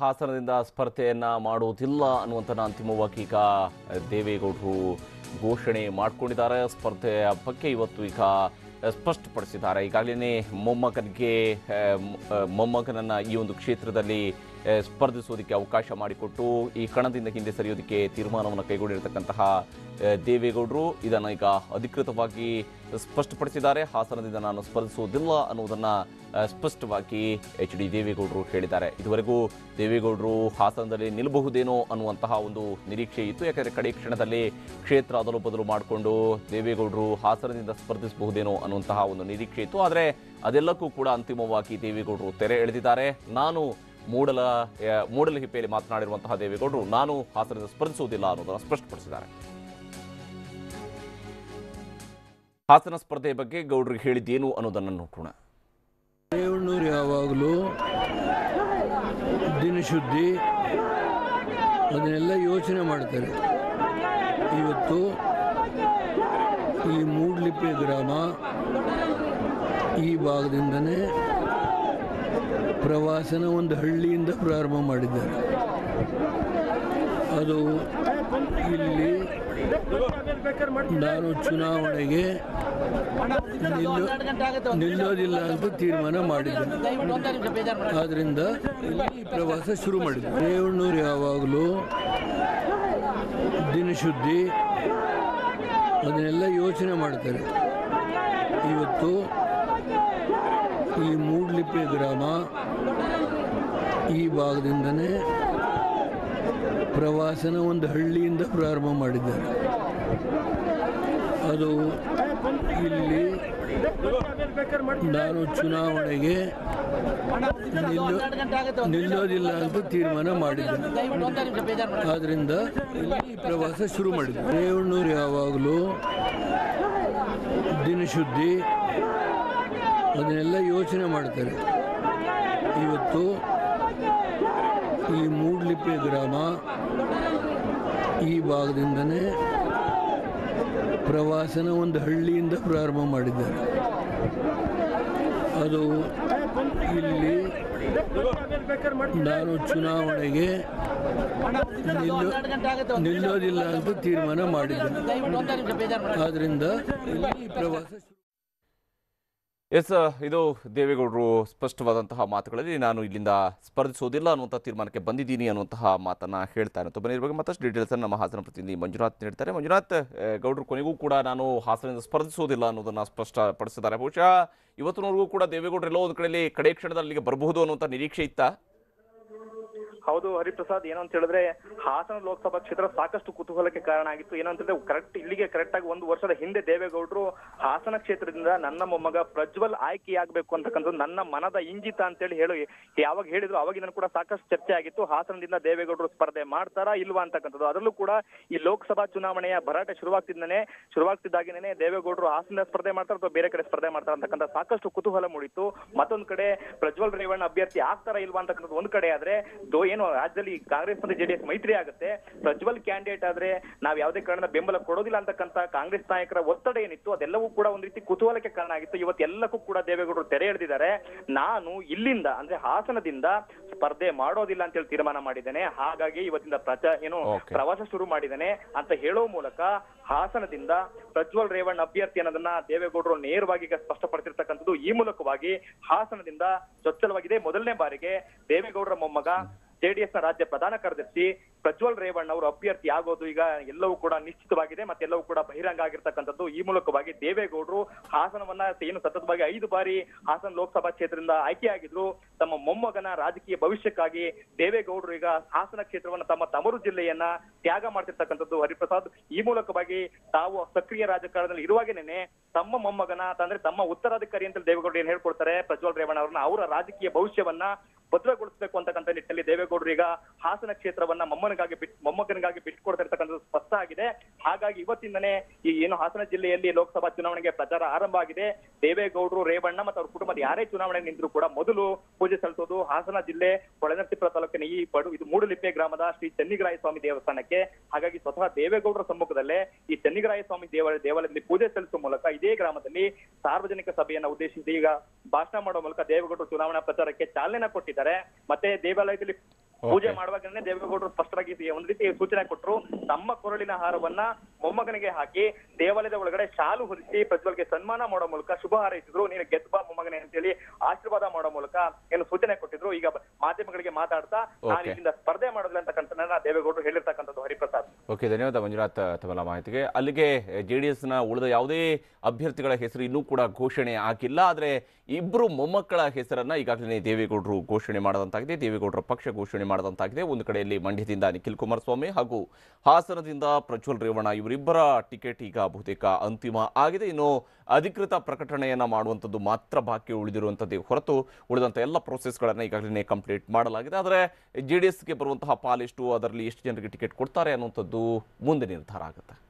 ಹಾಸನದಿಂದ ಸ್ಪರ್ಧೆಯನ್ನ ಮಾಡುವುದಿಲ್ಲ ಅನ್ನುವಂಥ ಅಂತಿಮವಾಗಿ ಈಗ ದೇವೇಗೌಡರು ಘೋಷಣೆ ಮಾಡಿಕೊಂಡಿದ್ದಾರೆ. ಸ್ಪರ್ಧೆಯ ಬಗ್ಗೆ ಇವತ್ತು ಈಗ ಸ್ಪಷ್ಟಪಡಿಸಿದ್ದಾರೆ. ಈಗಾಗಲೇ ಮೊಮ್ಮಗನಿಗೆ ಮೊಮ್ಮಗನನ್ನು ಈ ಒಂದು ಕ್ಷೇತ್ರದಲ್ಲಿ ಸ್ಪರ್ಧಿಸೋದಕ್ಕೆ ಅವಕಾಶ ಮಾಡಿಕೊಟ್ಟು ಈ ಕಣದಿಂದ ಹಿಂದೆ ಸರಿಯೋದಕ್ಕೆ ತೀರ್ಮಾನವನ್ನು ಕೈಗೊಂಡಿರತಕ್ಕಂತಹ ದೇವೇಗೌಡರು ಇದನ್ನು ಈಗ ಅಧಿಕೃತವಾಗಿ ಸ್ಪಷ್ಟಪಡಿಸಿದ್ದಾರೆ. ಹಾಸನದಿಂದ ನಾನು ಸ್ಪರ್ಧಿಸುವುದಿಲ್ಲ ಅನ್ನುವುದನ್ನು ಸ್ಪಷ್ಟವಾಗಿ ಎಚ್ ಡಿ ದೇವೇಗೌಡರು ಹೇಳಿದ್ದಾರೆ. ಇದುವರೆಗೂ ದೇವೇಗೌಡರು ಹಾಸನದಲ್ಲಿ ನಿಲ್ಲಬಹುದೇನೋ ಅನ್ನುವಂತಹ ಒಂದು ನಿರೀಕ್ಷೆ ಇತ್ತು. ಯಾಕಂದರೆ ಕಡೆ ಕ್ಷಣದಲ್ಲಿ ಕ್ಷೇತ್ರ ಅದಲು ಬದಲು ಮಾಡಿಕೊಂಡು ದೇವೇಗೌಡರು ಹಾಸನದಿಂದ ಸ್ಪರ್ಧಿಸಬಹುದೇನೋ ಅನ್ನುವಂತಹ ಒಂದು ನಿರೀಕ್ಷೆ ಇತ್ತು. ಆದರೆ ಅದೆಲ್ಲಕ್ಕೂ ಕೂಡ ಅಂತಿಮವಾಗಿ ದೇವೇಗೌಡರು ತೆರೆ ಎಳೆದಿದ್ದಾರೆ. ನಾನು ಮೂಡಲ ಮೂಡಲಹಿಪ್ಪೆಯಲ್ಲಿ ಮಾತನಾಡಿರುವಂತಹ ದೇವೇಗೌಡರು, ನಾನು ಹಾಸನದಿಂದ ಸ್ಪರ್ಧಿಸುವುದಿಲ್ಲ ಅನ್ನೋದನ್ನು ಸ್ಪಷ್ಟಪಡಿಸಿದ್ದಾರೆ. ಹಾಸನ ಸ್ಪರ್ಧೆ ಬಗ್ಗೆ ಗೌಡ್ರಿಗೆ ಹೇಳಿದ್ದೇನು ಅನ್ನೋದನ್ನು ನೋಡೋಣ. ರೇವಣ್ಣೂರು ಯಾವಾಗಲೂ ದಿನಶುದ್ಧಿ, ಅದನ್ನೆಲ್ಲ ಯೋಚನೆ ಮಾಡ್ತಾರೆ. ಇವತ್ತು ಈ ಮೂಡ್ಲಿಪ್ಪೆ ಗ್ರಾಮ ಈ ಭಾಗದಿಂದನೇ ಪ್ರವಾಸನ ಒಂದು ಹಳ್ಳಿಯಿಂದ ಪ್ರಾರಂಭ ಮಾಡಿದ್ದಾರೆ. ಅದು ಇಲ್ಲಿ ನಾನು ಚುನಾವಣೆಗೆ ನಿಲ್ಲೋ ನಿಲ್ಲೋದಿಲ್ಲ ಅಂತ ತೀರ್ಮಾನ ಮಾಡಿದ್ದೆ. ಆದ್ದರಿಂದ ಈ ಪ್ರವಾಸ ಶುರು ಮಾಡಿದ್ದೆ. ರೇವಣ್ಣವ್ರು ಯಾವಾಗಲೂ ದಿನಶುದ್ಧಿ, ಅದನ್ನೆಲ್ಲ ಯೋಚನೆ ಮಾಡ್ತಾರೆ. ಇವತ್ತು ಈ ಮೂಡ್ಲಿಪ್ಪೆ ಗ್ರಾಮ ಈ ಭಾಗದಿಂದನೇ ಪ್ರವಾಸನ ಒಂದು ಹಳ್ಳಿಯಿಂದ ಪ್ರಾರಂಭ ಮಾಡಿದ್ದಾರೆ. ಅದು ಇಲ್ಲಿ ನಾನು ಚುನಾವಣೆಗೆ ನಿಲ್ಲೋ ನಿಲ್ಲೋದಿಲ್ಲ ಅಂತ ತೀರ್ಮಾನ ಮಾಡಿದ್ದೆ. ಆದ್ದರಿಂದ ಪ್ರವಾಸ ಶುರು ಮಾಡಿದ್ದೆ. ದೇವಣ್ಣೂರು ಯಾವಾಗಲೂ ದಿನಶುದ್ಧಿ ಅದನ್ನೆಲ್ಲ ಯೋಚನೆ ಮಾಡ್ತಾರೆ. ಇವತ್ತು ಈ ಮೂಡ್ಲಿಪ್ಪೆ ಗ್ರಾಮ ಈ ಭಾಗದಿಂದನೇ ಪ್ರವಾಸನ ಒಂದು ಹಳ್ಳಿಯಿಂದ ಪ್ರಾರಂಭ ಮಾಡಿದ್ದಾರೆ. ಅದು ಇಲ್ಲಿ ನಾನು ಚುನಾವಣೆಗೆ ನಿಲ್ಲೋ ನಿಲ್ಲೋದಿಲ್ಲ ಅಂತ ತೀರ್ಮಾನ ಮಾಡಿದ್ದೇನೆ ಆದ್ರಿಂದ ಇಲ್ಲಿ ಪ್ರವಾಸ ಎಸ್ ಇದು ದೇವೇಗೌಡರು ಸ್ಪಷ್ಟವಾದಂತಹ ಮಾತುಗಳಲ್ಲಿ ನಾನು ಇಲ್ಲಿಂದ ಸ್ಪರ್ಧಿಸೋದಿಲ್ಲ ಅನ್ನುವಂಥ ತೀರ್ಮಾನಕ್ಕೆ ಬಂದಿದ್ದೀನಿ ಅನ್ನುವಂತಹ ಮಾತನ್ನ ಹೇಳ್ತಾರೆ ಅಂತ ಬನ್ನಿ ಮತ್ತಷ್ಟು ಡೀಟೇಲ್ಸ್ ಅನ್ನು ನಮ್ಮ ಹಾಸನ ಪ್ರತಿನಿಧಿ ಮಂಜುನಾಥ್ ನೀಡ್ತಾರೆ. ಮಂಜುನಾಥ್ ಗೌಡರು ಗೌಡ್ರು ಕೊನೆಗೂ ಕೂಡ ನಾನು ಹಾಸನದಿಂದ ಸ್ಪರ್ಧಿಸೋದಿಲ್ಲ ಅನ್ನೋದನ್ನು ಸ್ಪಷ್ಟಪಡಿಸಿದ್ದಾರೆ. ಬಹುಶಃ ಇವತ್ತಿನವರೆಗೂ ಕೂಡ ದೇವೇಗೌಡರು ಎಲ್ಲೋ ಒಂದು ಕಡೆಯಲ್ಲಿ ಕಡೆ ಕ್ಷಣದಲ್ಲಿ ಅಲ್ಲಿಗೆ ಬರಬಹುದು ಅನ್ನುವಂಥ ನಿರೀಕ್ಷೆ ಇತ್ತಾ? ಹೌದು ಹರಿಪ್ರಸಾದ್ ಏನು ಅಂತ ಹೇಳಿದ್ರೆ ಹಾಸನ ಲೋಕಸಭಾ ಕ್ಷೇತ್ರ ಸಾಕಷ್ಟು ಕುತೂಹಲಕ್ಕೆ ಕಾರಣ ಆಗಿತ್ತು. ಏನಂತಂದ್ರೆ ಕರೆಕ್ಟ್ ಇಲ್ಲಿಗೆ ಕರೆಕ್ಟ್ ಆಗಿ ಒಂದು ವರ್ಷದ ಹಿಂದೆ ದೇವೇಗೌಡರು ಹಾಸನ ಕ್ಷೇತ್ರದಿಂದ ನನ್ನ ಮೊಮ್ಮಗ ಪ್ರಜ್ವಲ್ ಆಯ್ಕೆಯಾಗಬೇಕು ಅಂತಕ್ಕಂಥದ್ದು ನನ್ನ ಮನದ ಇಂಗಿತ ಅಂತ ಹೇಳಿ, ಯಾವಾಗ ಹೇಳಿದ್ರು ಅವಾಗಿನ ಕೂಡ ಸಾಕಷ್ಟು ಚರ್ಚೆ ಆಗಿತ್ತು. ಹಾಸನದಿಂದ ದೇವೇಗೌಡರು ಸ್ಪರ್ಧೆ ಮಾಡ್ತಾರಾ ಇಲ್ವಾ ಅಂತಕ್ಕಂಥದ್ದು. ಅದರಲ್ಲೂ ಕೂಡ ಈ ಲೋಕಸಭಾ ಚುನಾವಣೆಯ ಭರಾಟೆ ಶುರುವಾಗ್ತಿದ್ದಾನೆ ಶುರುವಾಗ್ತಿದ್ದಾಗಿನೇ ದೇವೇಗೌಡರು ಹಾಸನದಿಂದ ಸ್ಪರ್ಧೆ ಮಾಡ್ತಾರ ಅಥವಾ ಬೇರೆ ಕಡೆ ಸ್ಪರ್ಧೆ ಮಾಡ್ತಾರ ಅಂತಕ್ಕಂಥ ಸಾಕಷ್ಟು ಕುತೂಹಲ ಮೂಡಿತ್ತು. ಮತ್ತೊಂದು ಕಡೆ ಪ್ರಜ್ವಲ್ ರೇವಣ್ಣ ಅಭ್ಯರ್ಥಿ ಆಗ್ತಾರ ಇಲ್ವಾ ಅಂತಕ್ಕಂಥದ್ದು ಒಂದ್ ಕಡೆ. ಆದ್ರೆ ಏನು ರಾಜ್ಯದಲ್ಲಿ ಕಾಂಗ್ರೆಸ್ ಮತ್ತು ಜೆಡಿಎಸ್ ಮೈತ್ರಿ ಆಗುತ್ತೆ. ಪ್ರಜ್ವಲ್ ಕ್ಯಾಂಡಿಡೇಟ್ ಆದ್ರೆ ನಾವ್ ಯಾವುದೇ ಕಾರಣ ಬೆಂಬಲ ಕೊಡೋದಿಲ್ಲ ಅಂತಕ್ಕಂತ ಕಾಂಗ್ರೆಸ್ ನಾಯಕರ ಒತ್ತಡ ಏನಿತ್ತು ಅದೆಲ್ಲವೂ ಕೂಡ ಒಂದ್ ರೀತಿ ಕುತೂಹಲಕ್ಕೆ ಕಾರಣ ಆಗಿತ್ತು. ಇವತ್ತೆಲ್ಲಕ್ಕೂ ಕೂಡ ದೇವೇಗೌಡರು ತೆರೆ ಎಳೆದಿದ್ದಾರೆ. ನಾನು ಇಲ್ಲಿಂದ ಅಂದ್ರೆ ಹಾಸನದಿಂದ ಸ್ಪರ್ಧೆ ಮಾಡೋದಿಲ್ಲ ಅಂತ ಹೇಳಿ ತೀರ್ಮಾನ ಮಾಡಿದ್ದೇನೆ. ಹಾಗಾಗಿ ಇವತ್ತಿಂದ ಪ್ರಚ ಏನು ಪ್ರವಾಸ ಶುರು ಮಾಡಿದ್ದೇನೆ ಅಂತ ಹೇಳೋ ಮೂಲಕ ಹಾಸನದಿಂದ ಪ್ರಜ್ವಲ್ ರೇವಣ್ಣ ಅಭ್ಯರ್ಥಿ ಅನ್ನೋದನ್ನ ದೇವೇಗೌಡರು ನೇರವಾಗಿ ಈಗ ಸ್ಪಷ್ಟಪಡಿಸಿರ್ತಕ್ಕಂಥದ್ದು ಈ ಮೂಲಕವಾಗಿ ಹಾಸನದಿಂದ ಚೊಚ್ಚಲವಾಗಿದೆ. ಮೊದಲನೇ ಬಾರಿಗೆ ದೇವೇಗೌಡರ ಮೊಮ್ಮಗ ಜೆಡಿಎಸ್ನ ರಾಜ್ಯ ಪ್ರಧಾನ ಕಾರ್ಯದರ್ಶಿ ಪ್ರಜ್ವಲ್ ರೇವಣ್ಣ ಅವರು ಅಭ್ಯರ್ಥಿ ಆಗೋದು ಈಗ ಎಲ್ಲವೂ ಕೂಡ ನಿಶ್ಚಿತವಾಗಿದೆ, ಮತ್ತೆ ಎಲ್ಲವೂ ಕೂಡ ಬಹಿರಂಗ ಆಗಿರ್ತಕ್ಕಂಥದ್ದು. ಈ ಮೂಲಕವಾಗಿ ದೇವೇಗೌಡರು ಹಾಸನವನ್ನ ಏನು ಸತತವಾಗಿ ಐದು ಬಾರಿ ಹಾಸನ ಲೋಕಸಭಾ ಕ್ಷೇತ್ರದಿಂದ ಆಯ್ಕೆಯಾಗಿದ್ರು. ತಮ್ಮ ಮೊಮ್ಮಗನ ರಾಜಕೀಯ ಭವಿಷ್ಯಕ್ಕಾಗಿ ದೇವೇಗೌಡರು ಈಗ ಹಾಸನ ಕ್ಷೇತ್ರವನ್ನ ತಮ್ಮ ತಮರು ಜಿಲ್ಲೆಯನ್ನ ತ್ಯಾಗ ಮಾಡ್ತಿರ್ತಕ್ಕಂಥದ್ದು ಹರಿಪ್ರಸಾದ್. ಈ ಮೂಲಕವಾಗಿ ತಾವು ಸಕ್ರಿಯ ರಾಜಕಾರಣದಲ್ಲಿ ಇರುವಾಗೇನೆ ತಮ್ಮ ಮೊಮ್ಮಗನ ಅಂದ್ರೆ ತಮ್ಮ ಉತ್ತರಾಧಿಕಾರಿ ಅಂತ ದೇವೇಗೌಡರು ಏನ್ ಹೇಳ್ಕೊಡ್ತಾರೆ, ಪ್ರಜ್ವಲ್ ರೇವಣ್ಣ ಅವರನ್ನ ಅವರ ರಾಜಕೀಯ ಭವಿಷ್ಯವನ್ನ ಭದ್ರಗೊಳಿಸಬೇಕು ಅಂತಕ್ಕಂಥ ನಿಟ್ಟಿನಲ್ಲಿ ದೇವೇಗೌಡರು ಈಗ ಹಾಸನ ಕ್ಷೇತ್ರವನ್ನ ಮೊಮ್ಮನಿಗಾಗಿ ಬಿಟ್ ಮೊಮ್ಮಗನಿಗಾಗಿ ಬಿಟ್ಕೊಡ್ತಾ ಇರ್ತಕ್ಕಂಥದ್ದು ಸ್ಪಷ್ಟ ಆಗಿದೆ. ಹಾಗಾಗಿ ಇವತ್ತಿಂದನೇ ಈ ಏನು ಹಾಸನ ಜಿಲ್ಲೆಯಲ್ಲಿ ಲೋಕಸಭಾ ಚುನಾವಣೆಗೆ ಪ್ರಚಾರ ಆರಂಭ ಆಗಿದೆ. ದೇವೇಗೌಡರು, ರೇವಣ್ಣ ಮತ್ತು ಅವ್ರ ಕುಟುಂಬದ ಯಾರೇ ಚುನಾವಣೆ ನಿಂತರೂ ಕೂಡ ಮೊದಲು ಪೂಜೆ ಸಲ್ಲಿಸೋದು ಹಾಸನ ಜಿಲ್ಲೆ ಹೊಳೆನರಸೀಪುರ ತಾಲೂಕಿನ ಈ ಪಡು ಇದು ಮೂಡುಲಿಪ್ಪೆ ಗ್ರಾಮದ ಶ್ರೀ ಚನ್ನಿಗರಾಯ ಸ್ವಾಮಿ ದೇವಸ್ಥಾನಕ್ಕೆ. ಹಾಗಾಗಿ ಸ್ವತಃ ದೇವೇಗೌಡರ ಸಮ್ಮುಖದಲ್ಲೇ ಈ ಚನ್ನಿಗರಾಯ ಸ್ವಾಮಿ ದೇವ ದೇವಾಲಯದಲ್ಲಿ ಪೂಜೆ ಸಲ್ಲಿಸುವ ಮೂಲಕ ಇದೇ ಗ್ರಾಮದಲ್ಲಿ ಸಾರ್ವಜನಿಕ ಸಭೆಯನ್ನು ಉದ್ದೇಶಿಸಿ ಈಗ ಭಾಷಣ ಮಾಡುವ ಮೂಲಕ ದೇವೇಗೌಡರು ಚುನಾವಣಾ ಪ್ರಚಾರಕ್ಕೆ ಚಾಲನೆ ಕೊಟ್ಟಿದ್ದಾರೆ. ಮತ್ತೆ ದೇವಾಲಯದಲ್ಲಿ ಪೂಜೆ ಮಾಡುವಾಗಲೇ ದೇವೇಗೌಡರು ಸ್ಪಷ್ಟವಾಗಿ ಒಂದ್ ಒಂದು ರೀತಿ ಸೂಚನೆ ಕೊಟ್ಟರು ತಮ್ಮ ಕೊರಳಿನ ಹಾರವನ್ನ ಮೊಮ್ಮಗನಿಗೆ ಹಾಕಿ ದೇವಾಲಯದ ಒಳಗಡೆ ಶಾಲು ಹೊರಿಸಿ ಪ್ರಜ್ವಲ್ಗೆ ಸನ್ಮಾನ ಮಾಡೋ ಮೂಲಕ ಶುಭ ಹಾರೈಸಿದ್ರು. ನೀನು ಗೆದ್ಬಾ ಮೊಮ್ಮಗನೇ ಅಂತ ಹೇಳಿ ಆಶೀರ್ವಾದ ಮಾಡೋ ಮೂಲಕ ಏನು ಸೂಚನೆ ಕೊಟ್ಟಿದ್ರು. ಈಗ ಮಾಧ್ಯಮಗಳಿಗೆ ಮಾತಾಡ್ತಾ ನಾನು. ಇಲ್ಲಿಂದ ಸ್ಪರ್ಧೆ ಮಾಡೋದಿಲ್ಲ ಅಂತಕ್ಕಂಥದ್ದನ್ನ ದೇವೇಗೌಡರು ಹೇಳಿರ್ತಕ್ಕಂಥದ್ದು ಹರಿಪ್ರಸಾದ್ ಓಕೆ, ಧನ್ಯವಾದ ಮಂಜುನಾಥ್ ತಮ್ಮೆಲ್ಲ ಮಾಹಿತಿಗೆ. ಅಲ್ಲಿಗೆ ಜೆ ಡಿ ಎಸ್ನ ಉಳಿದ ಯಾವುದೇ ಅಭ್ಯರ್ಥಿಗಳ ಹೆಸರು ಇನ್ನೂ ಕೂಡ ಘೋಷಣೆ ಆಗಿಲ್ಲ ಆದರೆ ಇಬ್ಬರು ಮೊಮ್ಮಕ್ಕಳ ಹೆಸರನ್ನು ಈಗಾಗಲೇ ದೇವೇಗೌಡರು ಘೋಷಣೆ ಮಾಡದಂತಾಗಿದೆ. ದೇವೇಗೌಡರ ಪಕ್ಷ ಘೋಷಣೆ ಮಾಡದಂತಾಗಿದೆ. ಒಂದು ಕಡೆಯಲ್ಲಿ ಮಂಡ್ಯದಿಂದ ನಿಖಿಲ್ ಕುಮಾರಸ್ವಾಮಿ ಹಾಗೂ ಹಾಸನದಿಂದ ಪ್ರಜ್ವಲ್ ರೇವಣ್ಣ ಇವರಿಬ್ಬರ ಟಿಕೆಟ್ ಈಗ ಬಹುತೇಕ ಅಂತಿಮ ಆಗಿದೆ. ಇನ್ನು ಅಧಿಕೃತ ಪ್ರಕಟಣೆಯನ್ನು ಮಾಡುವಂಥದ್ದು ಮಾತ್ರ ಬಾಕಿ ಉಳಿದಿರುವಂಥದ್ದೇ ಹೊರತು ಉಳಿದಂಥ ಎಲ್ಲ ಪ್ರೋಸೆಸ್ಗಳನ್ನು ಈಗಾಗಲೇ ಕಂಪ್ಲೀಟ್ ಮಾಡಲಾಗಿದೆ. ಆದರೆ ಜೆ ಡಿ ಎಸ್ಗೆ ಬರುವಂತಹ ಪಾಲಿಷ್ಟು ಅದರಲ್ಲಿ ಎಷ್ಟು ಜನರಿಗೆ ಟಿಕೆಟ್ ಕೊಡ್ತಾರೆ ಅನ್ನುವಂಥದ್ದು ಮುಂದೆ ನಿರ್ಧಾರ ಆಗುತ್ತೆ.